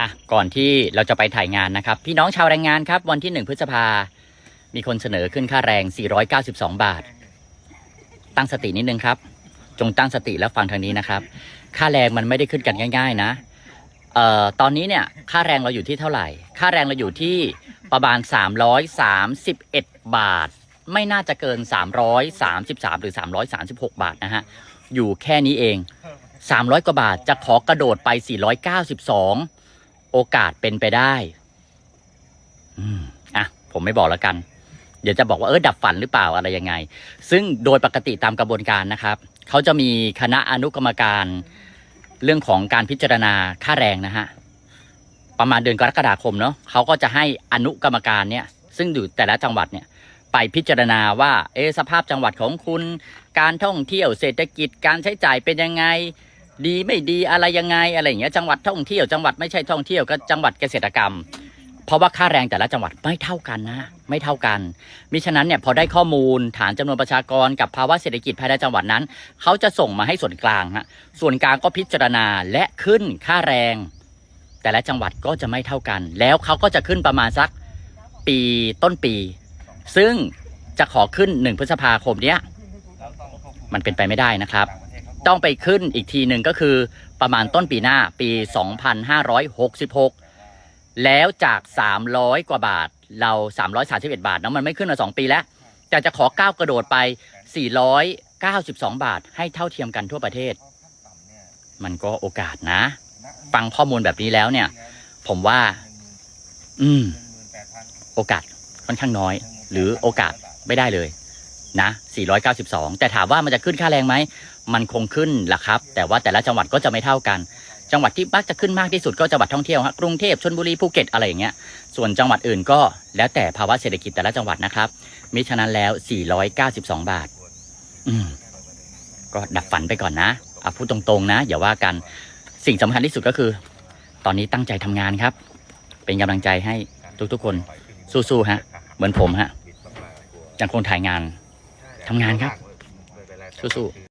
อะก่อนที่เราจะไปถ่ายงานนะครับ พี่น้องชาวแรงงานครับ วันที่หนึ่งพฤษภา มีคนเสนอขึ้นค่าแรง 492 บาท ตั้งสตินิดนึงครับ จงตั้งสติแล้วฟังทางนี้นะครับ ค่าแรงมันไม่ได้ขึ้นกันง่าย ๆ นะเอ่อตอนนี้เนี่ยค่าแรงเราอยู่ที่เท่าไหร่ ค่าแรงเราอยู่ที่ประมาณ 331 บาท ไม่น่าจะเกิน 333 หรือ 336 บาทนะฮะ อยู่แค่นี้เอง 300 กว่าบาทจะขอกระโดดไป 492 โอกาสเป็นไปได้ อืมอะ ผมไม่บอกแล้วกัน เดี๋ยวจะบอกว่าเออดับฝันหรือเปล่าอะไรยังไง ซึ่งโดยปกติตามกระบวนการนะครับ เขาจะมีคณะอนุกรรมการเรื่องของการพิจารณาค่าแรงนะฮะ ประมาณเดือนกรกฎาคมเนาะเขาก็จะให้อนุกรรมการเนี่ย ซึ่งอยู่แต่ละจังหวัดเนี่ย ไปพิจารณาว่า เอะสภาพจังหวัดของคุณ การท่องเที่ยวเศรษฐกิจการใช้จ่ายเป็นยังไง ดีไม่ดีอะไรยังไงอะไรอย่างเงี้ยจังหวัดท่องเที่ยวจังหวัดไม่ใช่ท่องเที่ยวก็จังหวัดเกษตรกรรม เพราะว่าค่าแรงแต่ละจังหวัดไม่เท่ากันนะ ไม่เท่ากัน มิฉะนั้นเนี่ยพอได้ข้อมูลฐานจำนวนประชากรกับภาวะเศรษฐกิจภายในจังหวัดนั้น เขาจะส่งมาให้ส่วนกลางฮะส่วนกลางก็พิจารณาและขึ้นค่าแรง แต่ละจังหวัดก็จะไม่เท่ากัน แล้วเขาก็จะขึ้นประมาณสักปีต้นปี ซึ่งจะขอขึ้นหนึ่งพฤษภาคมเนี้ยมันเป็นไปไม่ได้นะครับ ต้องไปขึ้นอีกทีหนึ่งก็คือประมาณต้นปีหน้าปี 2566 แล้วจาก 300 กว่าบาท เรา 331 บาทเนอะมันไม่ขึ้นมา 2 ปีแล้ว แต่จะขอก้าวกระโดดไป 492 บาท ให้เท่าเทียมกันทั่วประเทศ มันก็โอกาสนะ ฟังข้อมูลแบบนี้แล้วเนี่ย ผมว่า อืม โอกาสค่อนข้างน้อย หรือโอกาสไม่ได้เลย นะ492 แต่ถามว่ามันจะขึ้นค่าแรงไหม มันคงขึ้นแหละครับ แต่ว่าแต่ละจังหวัดก็จะไม่เท่ากัน จังหวัดที่มักจะขึ้นมากที่สุดก็จังหวัดท่องเที่ยวฮะกรุงเทพชลบุรีภูเก็ตอะไรอย่างเงี้ย ส่วนจังหวัดอื่นก็แล้วแต่ภาวะเศรษฐกิจแต่ละจังหวัดนะครับ มิฉะนั้นแล้ว 492 บาท อืม ก็ดับฝันไปก่อนนะเอาพูดตรงๆนะอย่าว่ากัน สิ่งสำคัญที่สุดก็คือ ตอนนี้ตั้งใจทำงานครับ เป็นกำลังใจให้ทุกๆคนสู้ๆฮะ เหมือนผมฮะยังคงถ่ายงาน ทำงานครับสู้ๆ